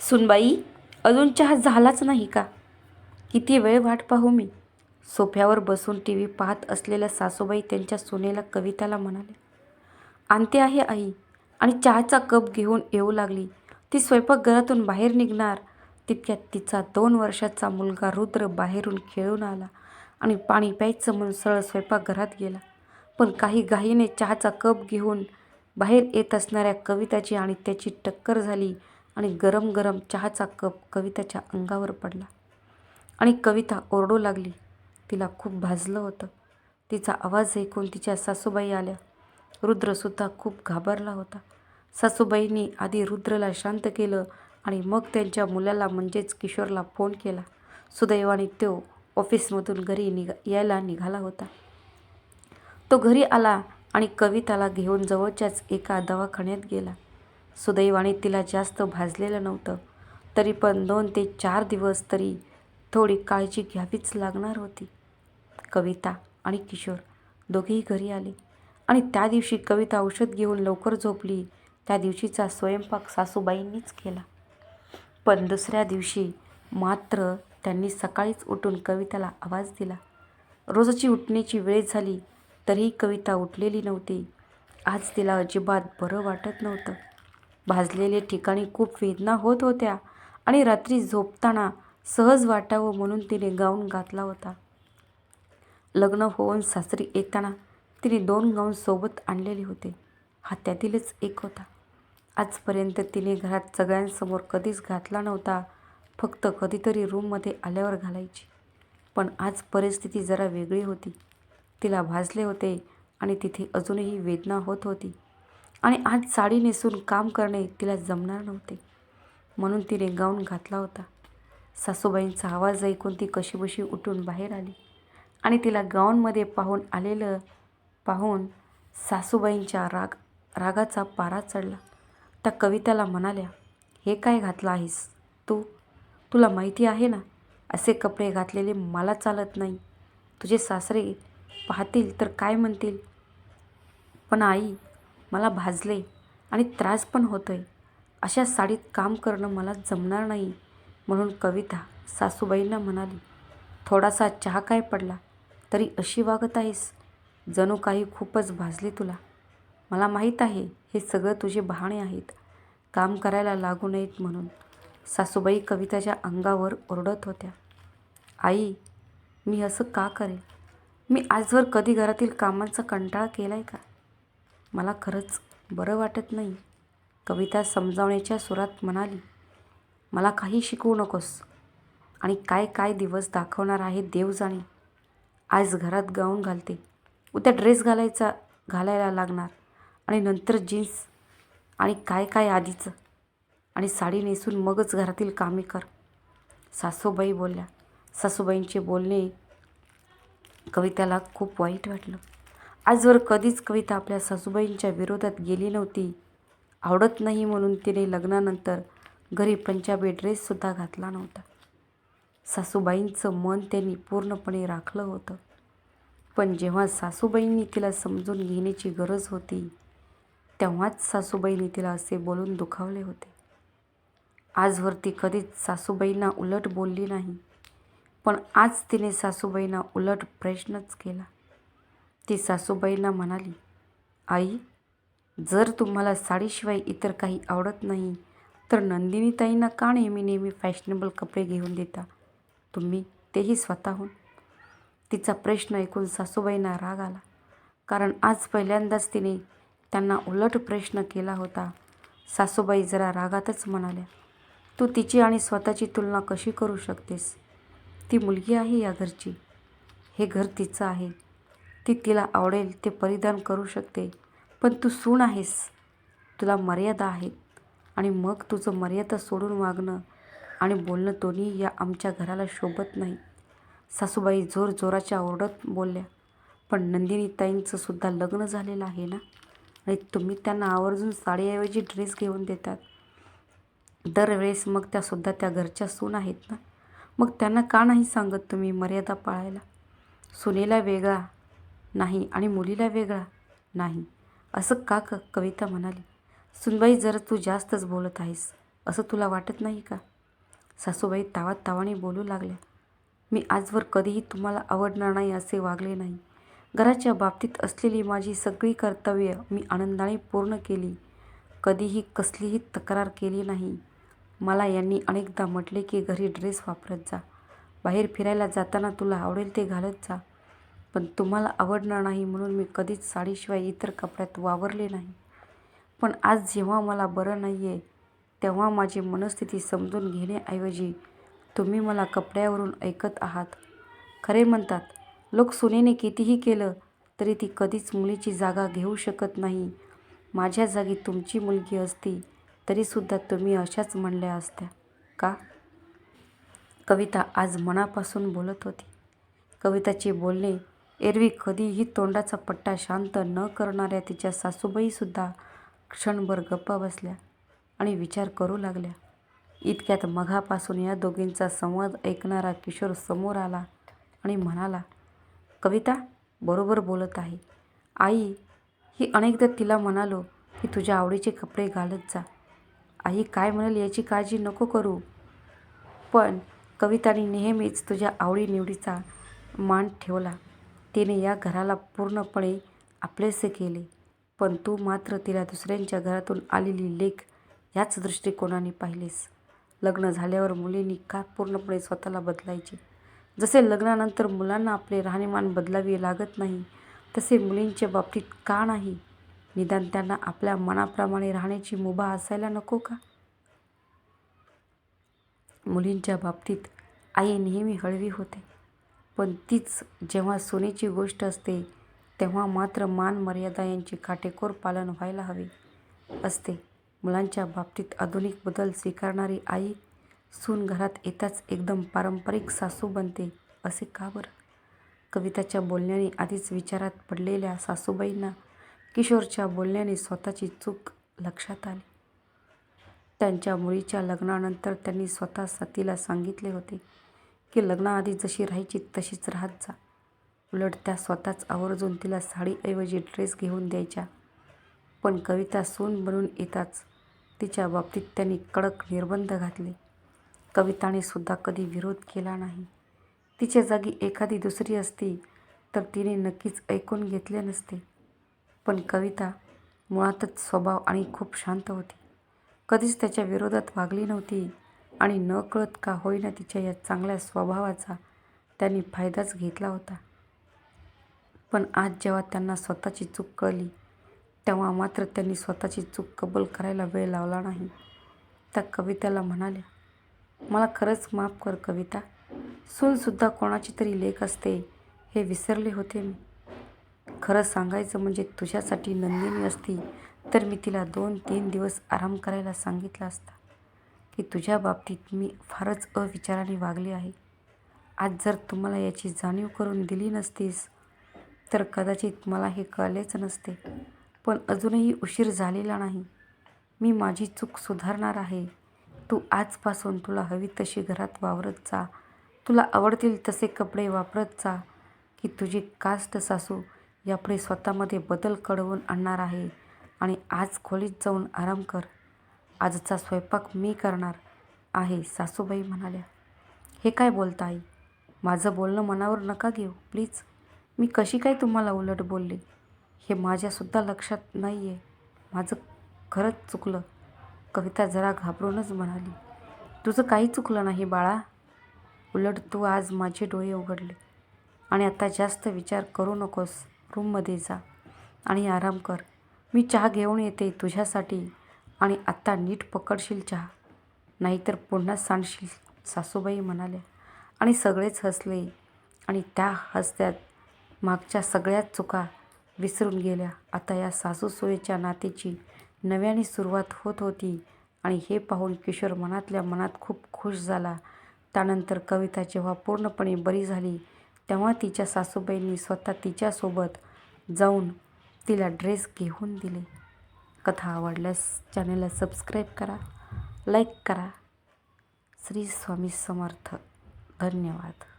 सुनबाई अजून चहा झालाच नाही का? किती वेळ वाट पाहू मी? सोफ्यावर बसून टी व्ही पाहत असलेल्या सासूबाई त्यांच्या सुनेला कविताला म्हणाले आणते आहे आई. आणि चहाचा कप घेऊन येऊ लागली. ती स्वयंपाकघरातून बाहेर निघणार. तितक्यात तिचा दोन वर्षाचा मुलगा रुद्र बाहेरून खेळून आला आणि पाणी प्यायचं म्हणून सरळ स्वयंपाकघरात गेला. पण काही घाईने चहाचा कप घेऊन बाहेर येत असणाऱ्या कविताची आणि त्याची टक्कर झाली. आणि गरम गरम चहाचा कप कविताच्या अंगावर पडला. आणि कविता ओरडू लागली. तिला खूप भाजलं होतं. तिचा आवाज ऐकून तिच्या सासूबाई आल्या. रुद्रसुद्धा खूप घाबरला होता. सासूबाईंनी आधी रुद्रला शांत केलं आणि मग त्यांच्या मुलाला म्हणजेच किशोरला फोन केला. सुदैवाने तो ऑफिसमधून घरी निघा यायला निघाला होता. तो घरी आला आणि कविताला घेऊन जवळच्याच एका दवाखान्यात गेला. सुदैवाने तिला जास्त भाजलेलं नव्हतं. तरी पण दोन ते चार दिवस तरी थोडी काळजी घ्यावीच लागणार होती. कविता आणि किशोर दोघेही घरी आले आणि त्या दिवशी कविता औषध घेऊन लवकर झोपली. त्या दिवशीचा स्वयंपाक सासूबाईंनीच केला. पण दुसऱ्या दिवशी मात्र त्यांनी सकाळीच उठून कविताला आवाज दिला. रोजची उठण्याची वेळ झाली तरीही कविता उठलेली नव्हती. आज तिला अजिबात बरं वाटत नव्हतं. भाजलेले ठिकाणी खूप वेदना होत होत्या आणि रात्री झोपताना सहज वाटावं म्हणून तिने गाऊन घातला होता. लग्न होऊन सासरी येताना तिने दोन गाऊन सोबत आणलेले होते. हा त्यातीलच एक होता. आजपर्यंत तिने घरात सगळ्यांसमोर कधीच घातला नव्हता. फक्त कधीतरी रूममध्ये आल्यावर घालायची. पण आज परिस्थिती जरा वेगळी होती. तिला भाजले होते आणि तिथे अजूनही वेदना होत होती. आणि आज साडी नेसून काम करणे तिला जमणार नव्हते. म्हणून तिने गाऊन घातला होता. सासूबाईंचा आवाज ऐकून ती कशीबशी उठून बाहेर आली आणि तिला गाऊनमध्ये पाहून आलेलं पाहून सासूबाईंच्या राग रागाचा पारा चढला. त्या कविताला म्हणाल्या हे काय घातलं आहेस तू? तुला माहिती आहे ना असे कपडे घातलेले मला चालत नाही. तुझे सासरे पाहतील तर काय म्हणतील? पण आई मला भाजले आणि त्रास पण होतो आहे अशा साडीत काम करणं मला जमणार नाही म्हणून कविता सासूबाईंना म्हणाली थोडासा चहा काय पडला? तरी अशी वागत आहेस? जणू काही खूपच भाजली तुला. मला माहीत आहे हे सगळं तुझे बहाणे आहेत. काम करायला लागू नयेत म्हणून. सासूबाई कविताच्या अंगावर ओरडत होत्या. आई मी असं का करेल मी आजवर कधी घरातील कामांचा कंटाळा केला आहे का? मला खरंच बरं वाटत नाही. कविता समजावण्याच्या सुरात म्हणाली मला काही शिकवू नकोस. आणि काय काय दिवस दाखवणार आहे देव जाणे आज घरात गाऊन घालते. उद्या ड्रेस घालायचा घालायला लागणार. आणि नंतर जीन्स. आणि काय काय आधीचं. आणि साडी नेसून मगच घरातील कामे कर. सासूबाई बोलल्या. सासूबाईंचे बोलणे कविताला खूप वाईट वाटलं. आजवर कधीच कविता आपल्या सासूबाईंच्या विरोधात गेली नव्हती. आवडत नाही म्हणून तिने लग्नानंतर घरी पंजाबी ड्रेससुद्धा घातला नव्हता. सासूबाईंचं मन त्यांनी पूर्णपणे राखलं होतं. पण जेव्हा सासूबाईंनी तिला समजून घेण्याची गरज होती तेव्हाच सासूबाईंनी तिला असे बोलून दुखावले होते. आजवर ती कधीच सासूबाईंना उलट बोलली नाही पण आज तिने सासूबाईंना उलट प्रश्नच केला. ती सासूबाईंना म्हणाली आई जर तुम्हाला साडीशिवाय इतर काही आवडत नाही तर नंदिनीताईंना का नेहमी नेहमी फॅशनेबल कपडे घेऊन देता? तुम्ही तेही स्वतःहून. तिचा प्रश्न ऐकून सासूबाईंना राग आला. कारण आज पहिल्यांदाच तिने त्यांना उलट प्रश्न केला होता. सासूबाई जरा रागातच म्हणाल्या तू तिची आणि स्वतःची तुलना कशी करू शकतेस? ती मुलगी आहे या घरची. हे घर तिचं आहे. ती तिला आवडेल ते परिधान करू शकते. पण तू सून आहेस. तुला मर्यादा आहेत. आणि मग तुझं मर्यादा सोडून वागणं आणि बोलणं दोन्ही या आमच्या घराला शोभत नाही. सासूबाई जोर जोराच्या ओरडत बोलल्या पण नंदिनीताईंचं सुद्धा लग्न झालेलं आहे ना? आणि तुम्ही त्यांना आवर्जून साडीऐवजी ड्रेस घेऊन देतात. दरवेळेस मग त्यासुद्धा त्या घरच्या सून आहेत ना? मग त्यांना का नाही सांगत तुम्ही मर्यादा पाळायला? सुनेला वेगळा नाही आणि मुलीला वेगळा नाही. असं का क कविता म्हणाली? सुनबाई जरा तू जास्तच बोलत आहेस. असं तुला वाटत नाही का? सासूबाई तावात तावाने बोलू लागल्या. मी आजवर कधीही तुम्हाला आवडणार नाही असे वागले नाही. घराच्या बाबतीत असलेली माझी सगळी कर्तव्य मी आनंदाने पूर्ण केली. कधीही कसलीही तक्रार केली नाही. मला यांनी अनेकदा म्हटले की घरी ड्रेस वापरत जा. बाहेर फिरायला जाताना तुला आवडेल ते घालत जा. पण तुम्हाला आवडणार नाही म्हणून मी कधीच साडीशिवाय इतर कपड्यात वावरले नाही. पण आज जेव्हा मला बरं नाही आहे तेव्हा माझी मनस्थिती समजून घेण्याऐवजी तुम्ही मला कपड्यावरून ऐकत आहात. खरे म्हणतात लोक सुनेने कितीही केलं तरी ती कधीच मुलीची जागा घेऊ शकत नाही. माझ्या जागी तुमची मुलगी असती तरीसुद्धा तुम्ही अशाच म्हणल्या असत्या. का? कविता आज मनापासून बोलत होती. कविताचे बोलणे एरवी कधीही तोंडाचा पट्टा शांत न करणाऱ्या तिच्या सासूबाईसुद्धा क्षणभर गप्पा बसल्या आणि विचार करू लागल्या. इतक्यात मघापासून या दोघींचा संवाद ऐकणारा किशोर समोर आला आणि म्हणाला कविता बरोबर बोलत आहे. आई ही अनेकदा तिला म्हणालो की तुझ्या आवडीचे कपडे घालत जा. आई काय म्हणेल याची काळजी नको करू. पण कविताने नेहमीच तुझ्या आवडीनिवडीचा मान ठेवला. तिने या घराला पूर्णपणे आपलेसे केले. पण तू मात्र तिला दुसऱ्यांच्या घरातून आलेली लेख याच दृष्टिकोनाने पाहिलेस. लग्न झाल्यावर मुलींनी का पूर्णपणे स्वतःला बदलायचे? जसे लग्नानंतर मुलांना आपले राहणीमान बदलावे लागत नाही तसे मुलींच्या बाबतीत का नाही? निदान त्यांना आपल्या मनाप्रमाणे राहण्याची मुभा असायला नको का? मुलींच्या बाबतीत आई नेहमी हळवी होते. पण तीच जेव्हा सोनेची गोष्ट असते तेव्हा मात्र मान मर्यादा यांचे काटेकोर पालन व्हायला हवे असते. मुलांच्या बाबतीत आधुनिक बदल स्वीकारणारी आई सून घरात येताच एकदम पारंपरिक सासू बनते असे का बरं? कविताच्या बोलण्याने आधीच विचारात पडलेल्या सासूबाईंना किशोरच्या बोलण्याने स्वतःची चूक लक्षात आली. त्यांच्या मुलीच्या लग्नानंतर त्यांनी स्वतः सतीला सांगितले होते की लग्नाआधी जशी राहायची तशीच राहत जा. उलट त्या स्वतःच आवर्जून तिला साडीऐवजी ड्रेस घेऊन द्यायच्या. पण कविता सून बनून येताच तिच्या बाबतीत त्यांनी कडक निर्बंध घातले. कविताने सुद्धा कधी विरोध केला नाही. तिच्या जागी एखादी दुसरी असती तर तिने नक्कीच ऐकून घेतले नसते. पण कविता मुळातच स्वभाव आणि खूप शांत होती. कधीच त्याच्या विरोधात वागली नव्हती. आणि न कळत का होईना तिच्या या चांगल्या स्वभावाचा त्यांनी फायदाच घेतला होता. पण आज जेव्हा त्यांना स्वतःची चूक कळली तेव्हा मात्र त्यांनी स्वतःची चूक कबूल करायला वेळ लावला नाही. त्या कवितेला म्हणाल्या मला खरंच माफ कर कविता. सूनसुद्धा कोणाची तरी लेख असते हे विसरले होते मी. खरं सांगायचं म्हणजे तुझ्यासाठी नंदिनी असती तर मी तिला दोन तीन दिवस आराम करायला सांगितलं असता. की तुझ्या बाबतीत मी फारच अविचाराने वागले आहे. आज जर तुम्हाला याची जाणीव करून दिली नसतीस तर कदाचित मला हे कळलेच नसते. पण अजूनही उशीर झालेला नाही. मी माझी चूक सुधारणार आहे. तू आजपासून तुला हवी तशी घरात वावरत जा. तुला आवडतील तसे कपडे वापरत जा की तुझी कास्ट सासू यापुढे स्वतःमध्ये बदल घडवून आणणार आहे. आणि आज खोलीत जाऊन आराम कर. आजचा स्वयंपाक मी करणार आहे सासूबाई म्हणाल्या. हे काय बोलता आई? माझं बोलणं मनावर नका घेऊ प्लीज. मी कशी काय तुम्हाला उलट बोलले? हे माझ्यासुद्धा लक्षात नाही आहे माझं खरंच चुकलं. कविता जरा घाबरूनच म्हणाली. तुझं काही चुकलं नाही बाळा. उलट तू आज माझे डोळे उघडले. आणि आता जास्त विचार करू नकोस. रूममध्ये जा आणि आराम कर. मी चहा घेऊन येते तुझ्यासाठी. आणि आत्ता नीट पकडशील चहा. नाहीतर पुन्हा सांडशील सासूबाई म्हणाल्या. आणि सगळेच हसले. आणि त्या हसत्यात मागच्या सगळ्याच चुका विसरून गेल्या. आता या सासू सोयीच्या नातीची नव्याने सुरुवात होत होती. आणि हे पाहून किशोर मनातल्या मनात खूप खुश झाला. त्यानंतर कविता जेव्हा पूर्णपणे बरी झाली तेव्हा तिच्या सासूबाईंनी स्वतः तिच्यासोबत जाऊन तिला ड्रेस घेऊन दिले. कथा आवडल्यास चॅनलला सबस्क्राईब करा लाईक करा. श्री स्वामी समर्थ. धन्यवाद.